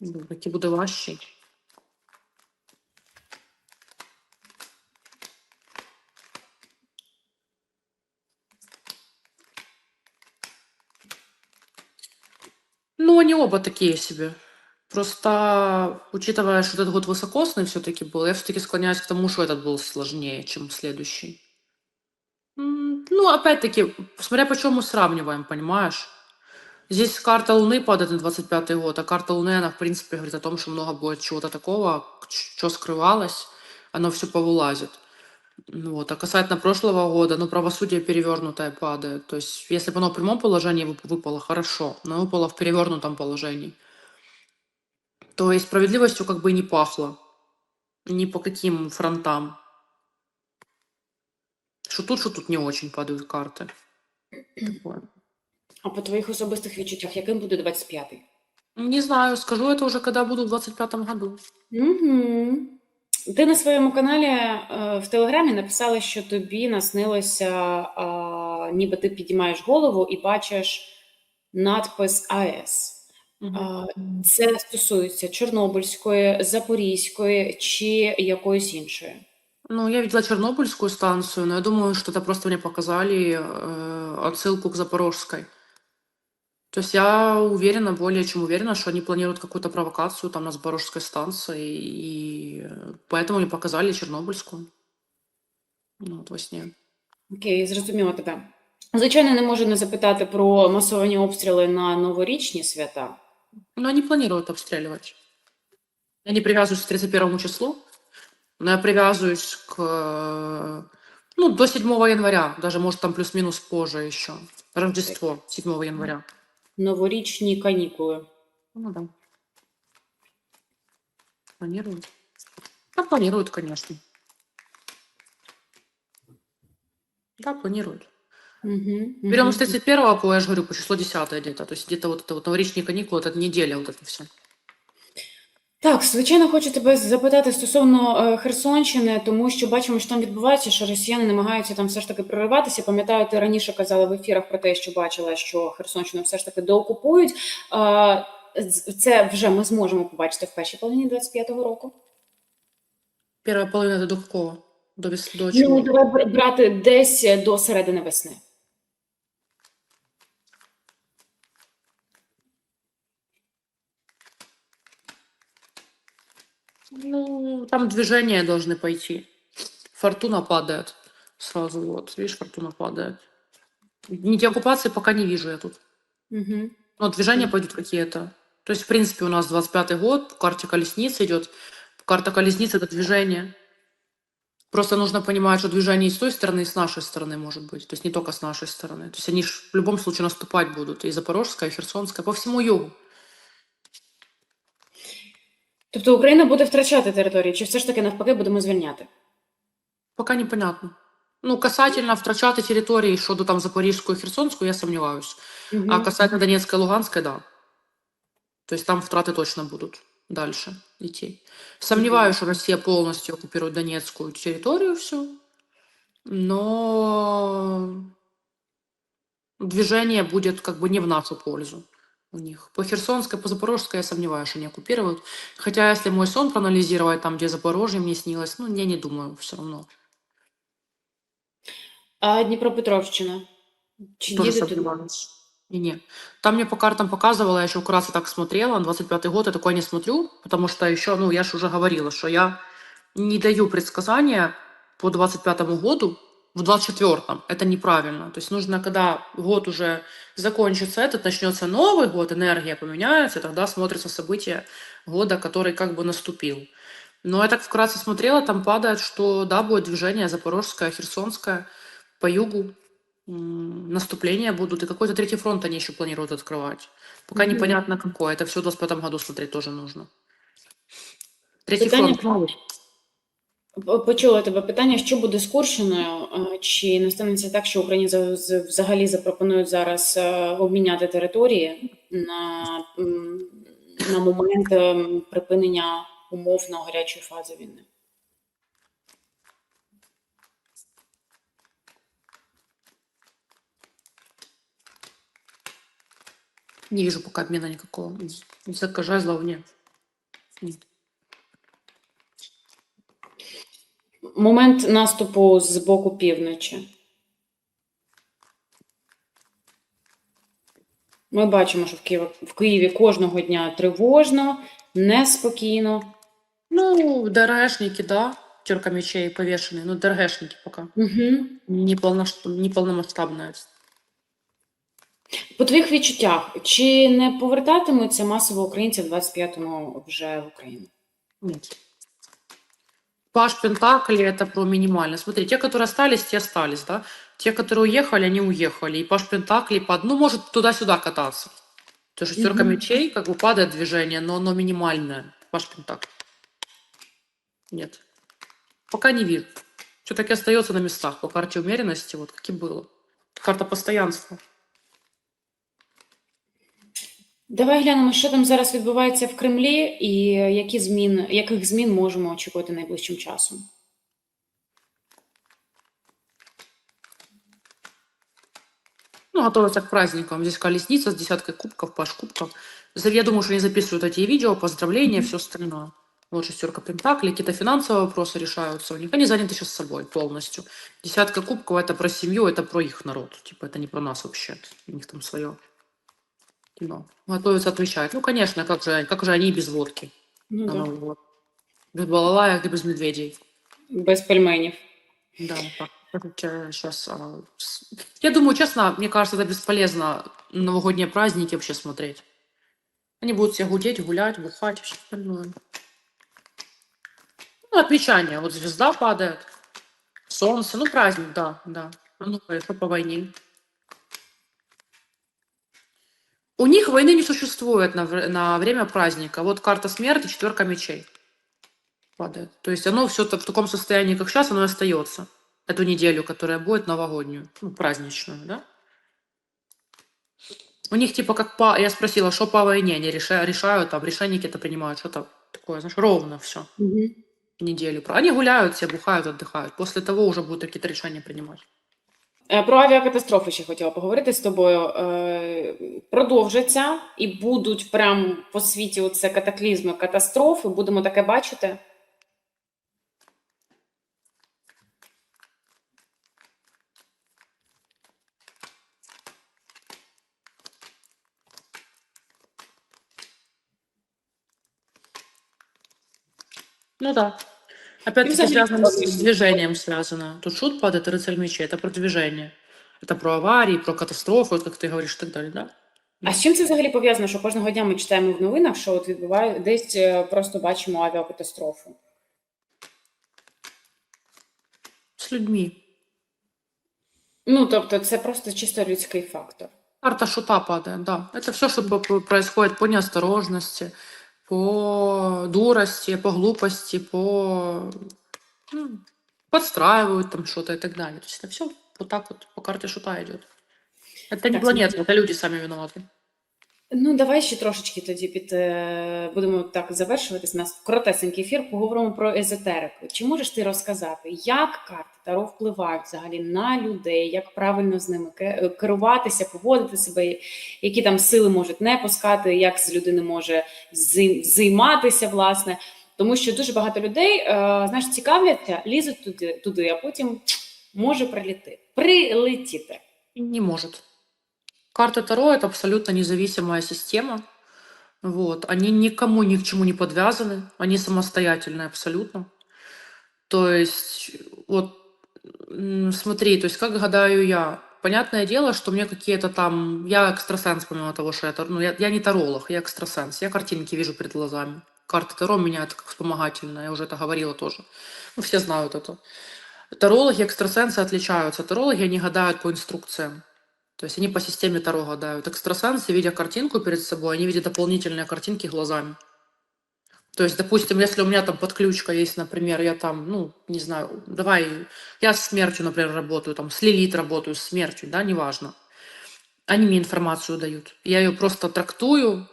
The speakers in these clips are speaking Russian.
Який буде важчий. Ну, они оба такие себе. Просто, учитывая, что этот год высокосный все-таки был, я все-таки склоняюсь к тому, что этот был сложнее, чем следующий. Ну, опять-таки, смотря по чем мы сравниваем, понимаешь? Здесь карта Луны падает на 25 год, а карта Луны, она, в принципе, говорит о том, что много будет чего-то такого, что скрывалось, оно все повылазит. Ну Вот. А касательно прошлого года, ну, правосудие перевернутое падает. То есть, если бы оно в прямом положении вып- выпало, хорошо, но выпало в перевернутом положении. То есть справедливостью как бы и не пахло. Ни по каким фронтам. Что тут, что тут не очень падают карты. Такое. А по твоїх особистих відчуттях, яким буде 25-й? Не знаю, скажу это уже, когда буду в 25-м году. Угу. Ти на своєму каналі е, в Телеграмі написала, що тобі наснилося, а, ніби ти підіймаєш голову і бачиш надпис АЕС. Мгм. А, Це стосується Чорнобильської, Запорізької чи якоїсь іншої. Ну, я видела Чернобыльскую станцию, но я думаю, что это просто мне показали э, отсылку к Запорожской. То есть я уверена, более чем уверена, что они планируют какую-то провокацию там на Запорожской станции, и э, поэтому мне показали Чернобыльскую. Ну, вот во сне. Окей, зрозуміла тебе. Звичайно, не можу не запитати про масовані обстріли на новорічні свята. Но они планируют обстреливать. Я не привязываюсь к 31 числу, но я привязываюсь к... э, Ну, до 7 января, даже, может, там плюс-минус позже еще. Рождество 7 января. Новорічні канікули. Ну да. Планируют. Да, планируют, конечно. Да, планируют. Угу, Берем с 31 по, я же говорю, по число 10 где-то. То есть где-то вот это вот новорічные каникулы, это неделя вот это все. Так, звичайно, хочу тебе запитати стосовно е, Херсонщини, тому що бачимо, що там відбувається, що росіяни намагаються там все ж таки прориватися. Пам'ятаю, ти раніше казала в ефірах про те, що бачила, що Херсонщину все ж таки доокупують. Це вже ми зможемо побачити в першій половині 25-го року. Первая половина до какого? До, до чего? Ну, давай брати десь до середини весни. Ну, там движения должны пойти. Фортуна падает. Сразу вот, видишь, фортуна падает. Нити оккупации пока не вижу я тут. Угу. Но движения пойдут какие-то. То есть, в принципе, у нас 25 год, по карте колесницы идет. Карта колесницы — это движение. Просто нужно понимать, что движение и с той стороны, и с нашей стороны может быть. То есть не только с нашей стороны. То есть они в любом случае наступать будут. И Запорожская, и Херсонская, по всему югу. Тобто Україна буде втрачати території, чи все ж таки навпаки будемо звільняти? Пока непонятно. Ну, касательно втрачати території щодо там Запорізької, Херсонської, я сомневаюсь. Мгм. А касательно Донецкой и Луганской, да. То есть там втраты точно будут дальше идти. Сомневаюсь, что Россия полностью оккупирует Донецкую территорию всю, но движение будет как бы не в нашу пользу У них. По Херсонской, по Запорожской я сомневаюсь, что они оккупируют. Хотя если мой сон проанализировать, там, где Запорожье мне снилось, ну, я не думаю все равно. А Дніпропетровщина? Чи Тоже сомневаюсь. Не, не. Там мне по картам показывала, я еще вкратце так смотрела, 25-й год я такое не смотрю, потому что еще, ну, я же уже говорила, что я не даю предсказания по 25-му году в 24-м. Это неправильно. То есть нужно, когда год уже закончится этот, начнется Новый год, энергия поменяется, тогда смотрится событие года, который как бы наступил. Но я так вкратце смотрела, там падает, что да, будет движение Запорожское, Херсонское по югу, наступления будут, и какой-то третий фронт они еще планируют открывать. Пока Мгм. непонятно какой. Это все в 25 году смотреть тоже нужно. Третий Питання фронт. Почула тебе питання, що буде з Курщиною? Чи не станеться так, що Україні взагалі запропонують зараз е, обміняти території на, на момент ем, припинення умовно гарячої фази війни? Не вижу пока обмена никакого. Высоко жезлов нет. Момент наступу з боку півночі. Ми бачимо, що в Києві, в Києві кожного дня тривожно, неспокійно. Ну, ДРГшники, да, терка мечей повешенные, ну, ДРГшники пока. Угу. Не, полнош- По твоїх відчуттях, чи не повертатимуться масово українці в 25-му вже в Україну? Нет. Паш Пентакли это про минимально. Смотри, те, которые остались, те остались, да. Те, которые уехали, они уехали. И Паш Пентакли под, ну, может туда-сюда кататься. То шестерка Мгм. мечей, как бы падает движение, но оно минимальное. Паш Пентакли. Нет. Пока не вижу. Все-таки остается на местах по карте умеренности, вот как и было. Карта постоянства. Давай глянемо, що там зараз відбувається в Кремлі, і які змін, яких змін можемо очікувати найближчим часом. Ну, готовятся к праздникам. Здесь колесница с десяткой кубков, паш кубков. За- Я думаю, что они записывают эти видео, поздравления, все остальное. Вот шестерка пентаклей, какие-то финансовые вопросы решаются у них. Они заняты сейчас собой полностью. Десятка кубков это про семью, это про их народ. Типа это не про нас вообще. У них там свое Кино. Готовятся отвечать. Ну, конечно, как же, как же они без водки Ну, да. Новый год? Без балалаек и без медведей. Без пельменів. Да, так. Сейчас. Я думаю, честно, мне кажется, это бесполезно новогодние праздники вообще смотреть. Они будут все гудеть, гулять, бухать, все остальное. Ну, отмечание. Вот звезда падает, солнце, ну, праздник, да, да. Ну, это по войне. У них войны не существует на, на время праздника. Вот карта смерти, четверка мечей падает. То есть оно все в таком состоянии, как сейчас, оно и остается. Эту неделю, которая будет новогоднюю, ну, праздничную, да? У них типа как по... Я спросила, что по войне они решают, решают там, решения какие-то принимают, что-то такое, знаешь, ровно все. Угу. Неделю. Они гуляют, все бухают, отдыхают. После того уже будут какие-то решения принимать. Е, Про авіакатастрофи ще хотіла поговорити з тобою. Е, Продовжаться і будуть прям по світі оце катаклізми, катастрофи. Будемо таке бачити. Ну да. Опять-таки взагалі связано с логично. движением связано. Тут шут падает, и рыцарь мечей. Это про движение. Это про аварии, про катастрофы, вот как ты говоришь, и так далее, да? А з чим це взагалі пов'язано? Що кожного дня ми читаємо в новинах, що от відбуває десь е, просто бачимо авіакатастрофу. С людьми. Ну тобто, це просто чисто людський фактор. Карта шута падает, да. Это все, что по- по- происходит по неосторожности, По дурости, по глупости, по... ну, подстраивают там что-то и так далее. То есть это все вот так вот по карте шута идет. Это не планета, это люди сами виноваты. Ну, давай ще трошечки тоді під е, будемо так завершуватись. Нас коротесенький ефір. Поговоримо про езотерику. Чи можеш ти розказати, як карти Таро впливають взагалі на людей, як правильно з ними керуватися, поводити себе, які там сили можуть не пускати, як з людини може займатися, власне. Тому що дуже багато людей, е, знаєш, цікавляться, лізуть туди, туди, а потім може приліти. Прилетіти. Не может. Карта Таро – это абсолютно независимая система. Вот. Они никому ни к чему не подвязаны. Они самостоятельные абсолютно. То есть, вот, смотри, то есть, как гадаю я. Понятное дело, что мне какие-то там... Я экстрасенс, помимо того, что я... Ну, я, я не таролог, я экстрасенс. Я картинки вижу перед глазами. Карта Таро меня это как вспомогательная. Я уже это говорила тоже. Ну, все знают это. Тарологи и экстрасенсы отличаются. Тарологи, они гадают по инструкциям. То есть они по системе Таро гадают. Экстрасенсы, видя картинку перед собой, они видят дополнительные картинки глазами. То есть, допустим, если у меня там подключка есть, например, я там, ну, не знаю, давай, я с смертью, например, работаю, там, с Лилит работаю, с смертью, да, неважно. Они мне информацию дают. Я ее просто трактую,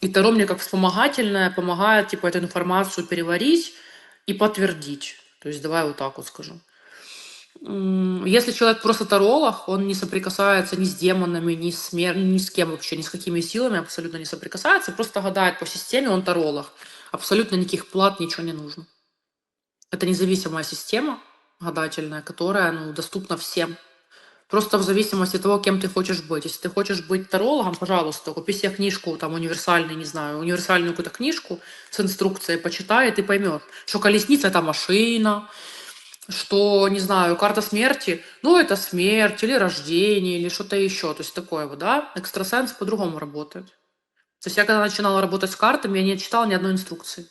и Таро мне как вспомогательное помогает, типа, эту информацию переварить и подтвердить. То есть, давай вот так вот скажу. Если человек просто таролог, он не соприкасается ни с демонами, ни с, смер... ни с кем вообще, ни с какими силами абсолютно не соприкасается, просто гадает по системе, он таролог. Абсолютно никаких плат, ничего не нужно. Это независимая система гадательная, которая ну, доступна всем. Просто в зависимости от того, кем ты хочешь быть. Если ты хочешь быть тарологом, пожалуйста, купи себе книжку, там, универсальную, не знаю, универсальную какую-то книжку с инструкцией, почитай, и ты поймешь, что колесница – это машина, что, не знаю, карта смерти, ну, это смерть или рождение, или что-то еще. То есть такое вот, да? Экстрасенс по-другому работает. То есть я когда начинала работать с картами, я не читала ни одной инструкции.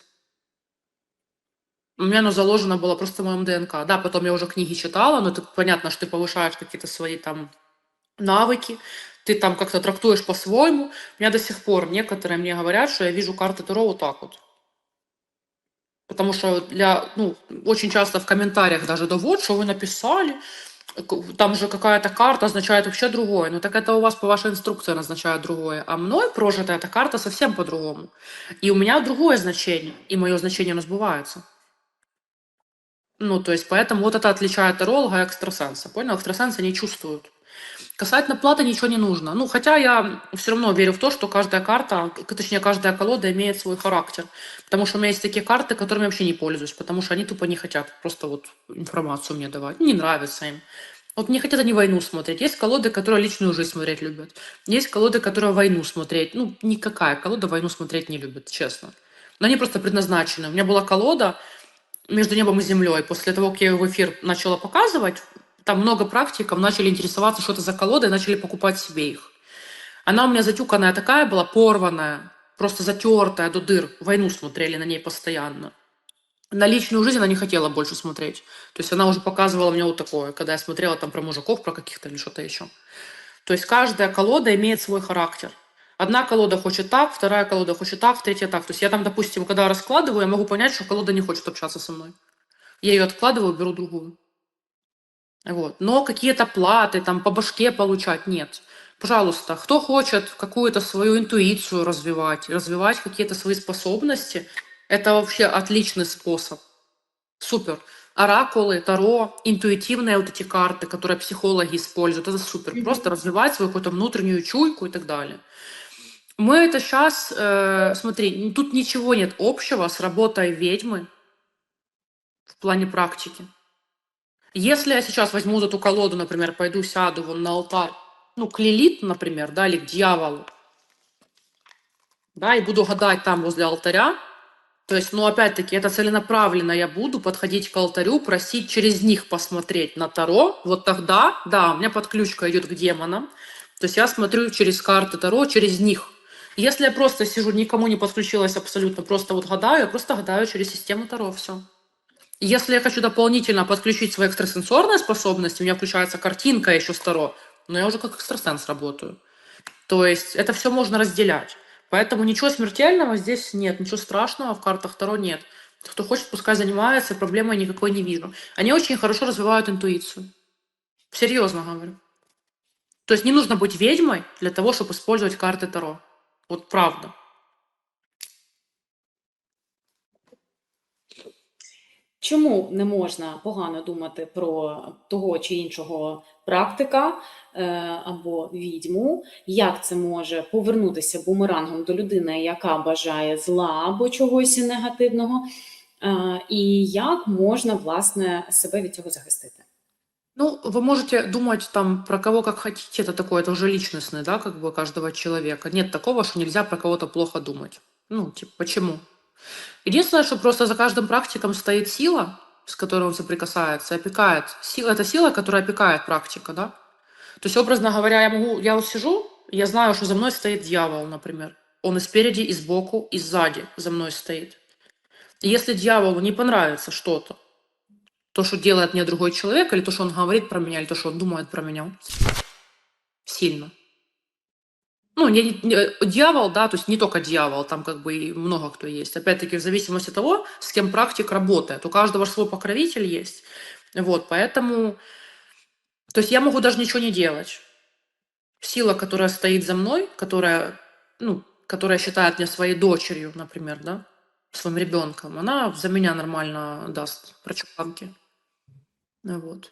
У меня оно заложено было просто в моем ДНК. Да, потом я уже книги читала, но это понятно, что ты повышаешь какие-то свои там навыки, ты там как-то трактуешь по-своему. У меня до сих пор некоторые мне говорят, что я вижу карты Таро вот так вот. Потому что для, ну, очень часто в комментариях даже, да вот, что вы написали, там же какая-то карта означает вообще другое. Ну так это у вас по вашей инструкции означает другое. А мной прожитая эта карта совсем по-другому. И у меня другое значение, и мое значение оно сбывается. Ну, то есть, поэтому вот это отличает таролога и экстрасенса. Понял? Экстрасенсы не чувствуют. Касательно платы ничего не нужно. Ну, хотя я все равно верю в то, что каждая карта, точнее, каждая колода имеет свой характер. Потому что у меня есть такие карты, которыми я вообще не пользуюсь, потому что они тупо не хотят просто вот информацию мне давать. Не нравится им. Вот не хотят они войну смотреть. Есть колоды, которые личную жизнь смотреть любят. Есть колоды, которые войну смотреть. Ну, никакая колода войну смотреть не любит, честно. Но они просто предназначены. У меня была колода между небом и землей. После того, как я ее в эфир начала показывать, там много практиков начали интересоваться, что это за колода, и начали покупать себе их. Она у меня затюканная такая была, порванная, просто затертая до дыр. Войну смотрели на ней постоянно. На личную жизнь она не хотела больше смотреть. То есть она уже показывала мне вот такое, когда я смотрела там про мужиков, про каких-то или что-то еще. То есть каждая колода имеет свой характер. Одна колода хочет так, вторая колода хочет так, третья так. То есть я там, допустим, когда раскладываю, я могу понять, что колода не хочет общаться со мной. Я ее откладываю, беру другую. Вот. Но какие-то платы, там, по башке получать, нет. Пожалуйста, кто хочет какую-то свою интуицию развивать, развивать какие-то свои способности, это вообще отличный способ. Супер. Оракулы, Таро, интуитивные вот эти карты, которые психологи используют, это супер. Просто развивать свою какую-то внутреннюю чуйку и так далее. Мы это сейчас, смотри, н- тут ничего нет общего с работой ведьмы в плане практики. Если я сейчас возьму эту колоду, например, пойду сяду вон на алтарь, ну, к Лилит, например, да, или к дьяволу, да, и буду гадать там возле алтаря, то есть, ну, опять-таки, это целенаправленно я буду подходить к алтарю, просить через них посмотреть на Таро, вот тогда, да, у меня подключка идет к демонам, то есть я смотрю через карты Таро, через них. Если я просто сижу, никому не подключилась абсолютно, просто вот гадаю, я просто гадаю через систему Таро, все. Если я хочу дополнительно подключить свои экстрасенсорные способности, у меня включается картинка еще с Таро, но я уже как экстрасенс работаю. То есть это все можно разделять. Поэтому ничего смертельного здесь нет, ничего страшного в картах Таро нет. Кто хочет, пускай занимается, проблемы никакой не вижу. Они очень хорошо развивают интуицию. Серьезно говорю. То есть не нужно быть ведьмой для того, чтобы использовать карты Таро. Вот правда. Чому не можна погано думати про того чи іншого практика е, або відьму? Як це може повернутися бумерангом до людини, яка бажає зла або чогось негативного? Е, І як можна власне себе від цього захистити? Ну, вы можете думать там про кого как хотите, это такое, это уже личностное, да, как бы каждого человека. Нет такого, что нельзя про кого-то плохо думать. Ну, типа, почему? Единственное, что просто за каждым практиком стоит сила, с которой он соприкасается, опекает. Сила – это сила, которая опекает практика, да? То есть, образно говоря, я могу, я вот сижу, я знаю, что за мной стоит дьявол, например. Он и спереди, и сбоку, и сзади за мной стоит. И если дьяволу не понравится что-то, то, что делает мне другой человек, или то, что он говорит про меня, или то, что он думает про меня, сильно. Ну, не, не- дьявол, да, то есть не только дьявол, там как бы и много кто есть. Опять-таки, в зависимости от того, с кем практик работает. У каждого свой покровитель есть. Вот, поэтому... То есть я могу даже ничего не делать. Сила, которая стоит за мной, которая, ну, которая считает меня своей дочерью, например, да, своим ребенком, она за меня нормально даст прочуханки. Ну Вот.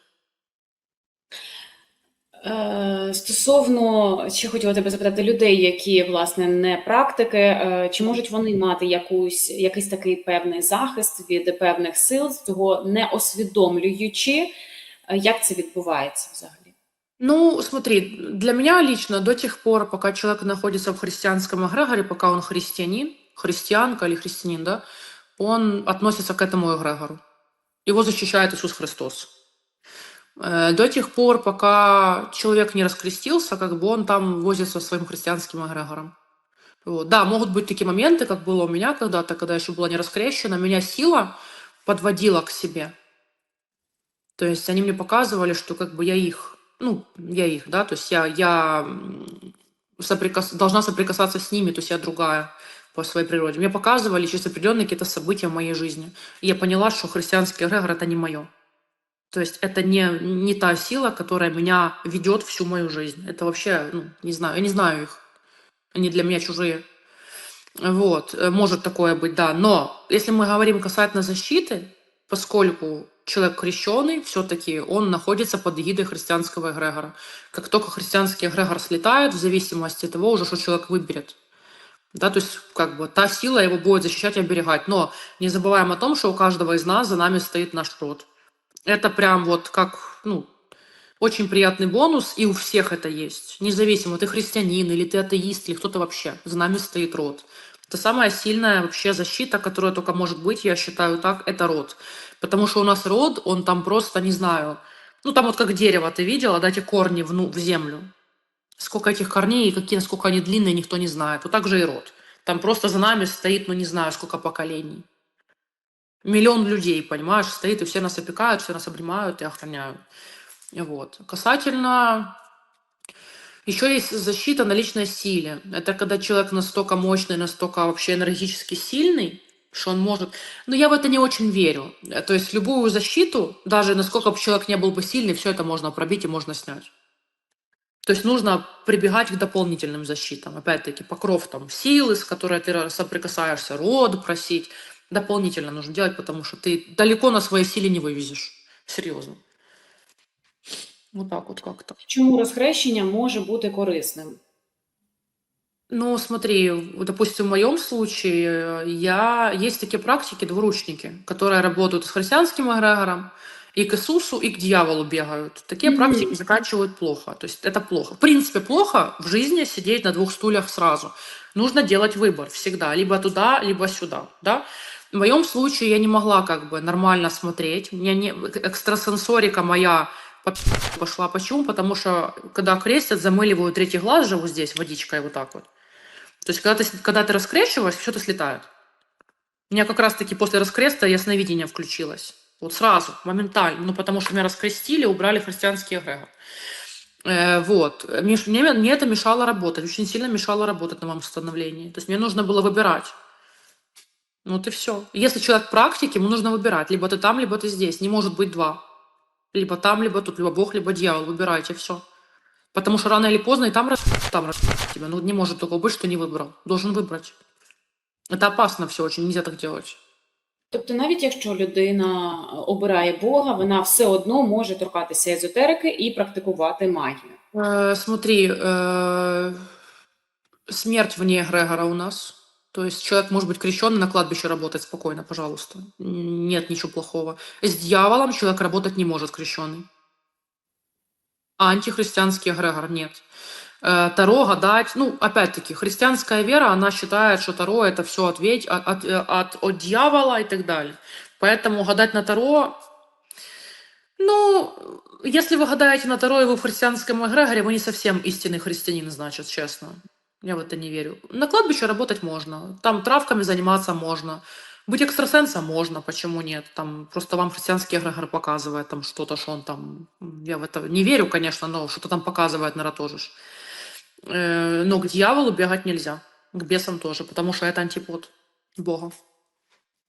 Е, Стосовно ще хотіла тебе запитати людей, які власне не практики, е, чи можуть вони мати якусь якийсь такий певний захист від певних сил, цього не усвідомлюючи, е, як це відбувається взагалі? Ну, смотри, для меня лично до тех пор, пока человек находится в христианском эгрегоре, пока он христианин, христианка или христианин, да, он относится к этому эгрегору. Его защищает Иисус Христос. Э, До тех пор, пока человек не раскрестился, как бы он там возится своим христианским эгрегором. Вот. Да, могут быть такие моменты, как было у меня когда-то, когда еще была не раскрещена, меня сила подводила к себе. То есть они мне показывали, что как бы я их, ну, я их, да, то есть я, я соприкас- должна соприкасаться с ними, то есть я другая по своей природе. Мне показывали через определенные какие-то события в моей жизни. И я поняла, что христианский эгрегор – это не мое. То есть это не, не та сила, которая меня ведет всю мою жизнь. Это вообще, ну, не знаю, я не знаю их. Они для меня чужие. Вот, э, может такое быть, да. Но если мы говорим касательно защиты, поскольку человек крещенный, все-таки он находится под эгидой христианского эгрегора. Как только христианский эгрегор слетает, в зависимости от того, уже что человек выберет. Да, то есть, как бы, та сила его будет защищать и оберегать. Но не забываем о том, что у каждого из нас за нами стоит наш род. Это прям вот как, ну, очень приятный бонус, и у всех это есть. Независимо, ты христианин, или ты атеист, или кто-то вообще. За нами стоит род. Это самая сильная вообще защита, которая только может быть, я считаю так, это род. Потому что у нас род, он там просто, не знаю, ну там вот как дерево ты видела, да, эти корни в, ну, в землю. Сколько этих корней и какие, насколько они длинные, никто не знает. Вот так же и род. Там просто за нами стоит, ну не знаю, сколько поколений. Миллион людей, понимаешь, стоит, и все нас опекают, все нас обнимают и охраняют. Вот. Касательно... Еще есть защита на личной силе. Это когда человек настолько мощный, настолько вообще энергетически сильный, что он может... Но я в это не очень верю. То есть любую защиту, даже насколько бы человек не был бы сильный, все это можно пробить и можно снять. То есть нужно прибегать к дополнительным защитам. Опять-таки, покров там силы, с которой ты соприкасаешься, род просить. Дополнительно нужно делать, потому что ты далеко на своей силе не вывезешь. Серьезно. Вот так вот как-то. Чому розхрещення може бути корисним? Ну, смотри, допустим, в моем случае э, я есть такие практики, двуручники, которые работают с христианским эгрегором, и к Иисусу, и к дьяволу бегают. Такие Мгм. практики заканчивают плохо. То есть это плохо. В принципе, плохо в жизни сидеть на двух стульях сразу. Нужно делать выбор всегда. Либо туда, либо сюда. Да? В моем случае я не могла как бы нормально смотреть. У меня не, экстрасенсорика моя по- пошла. Почему? Потому что когда крестят, замыливают третий глаз же вот здесь водичкой вот так вот. То есть, когда ты, когда ты раскрещиваешь, что-то слетает. У меня как раз-таки после раскреста ясновидение включилось. Вот сразу, моментально. Ну, потому что меня раскрестили, убрали христианский эгрегор. Э, вот. Мне, мне, мне это мешало работать, очень сильно мешало работать на моем становлении. То есть мне нужно было выбирать. Вот и все. Если человек практик, ему нужно выбирать. Либо ты там, либо ты здесь. Не может быть два. Либо там, либо тут, либо Бог, либо дьявол. Выбирайте все. Потому что рано или поздно и там раз, там раз тебя. Ну, не может такого быть, что не выбрал. Должен выбрать. Это опасно все очень, нельзя так делать. Тобто, навіть якщо людина обирає Бога, вона все одно може торкатися езотерики і практикувати магію. Э, смотри, э, смерть вне эгрегора у нас. То есть человек может быть крещенный, на кладбище работать спокойно, пожалуйста. Нет ничего плохого. С дьяволом человек работать не может крещенный. А антихристианский эгрегор нет. Э, Таро гадать, ну, опять-таки, христианская вера, она считает, что Таро это все от, от, э, от, от дьявола и так далее. Поэтому гадать на Таро, ну, если вы гадаете на Таро, и вы в христианском эгрегоре, вы не совсем истинный христианин, значит, честно. Я в это не верю. На кладбище работать можно. Там травками заниматься можно. Быть экстрасенсом можно, почему нет? Там просто вам христианский эгрегор показывает там что-то, что он там... Я в это не верю, конечно, но что-то там показывает, ж. Э, Но к дьяволу бегать нельзя. К бесам тоже, потому что это антипод Бога.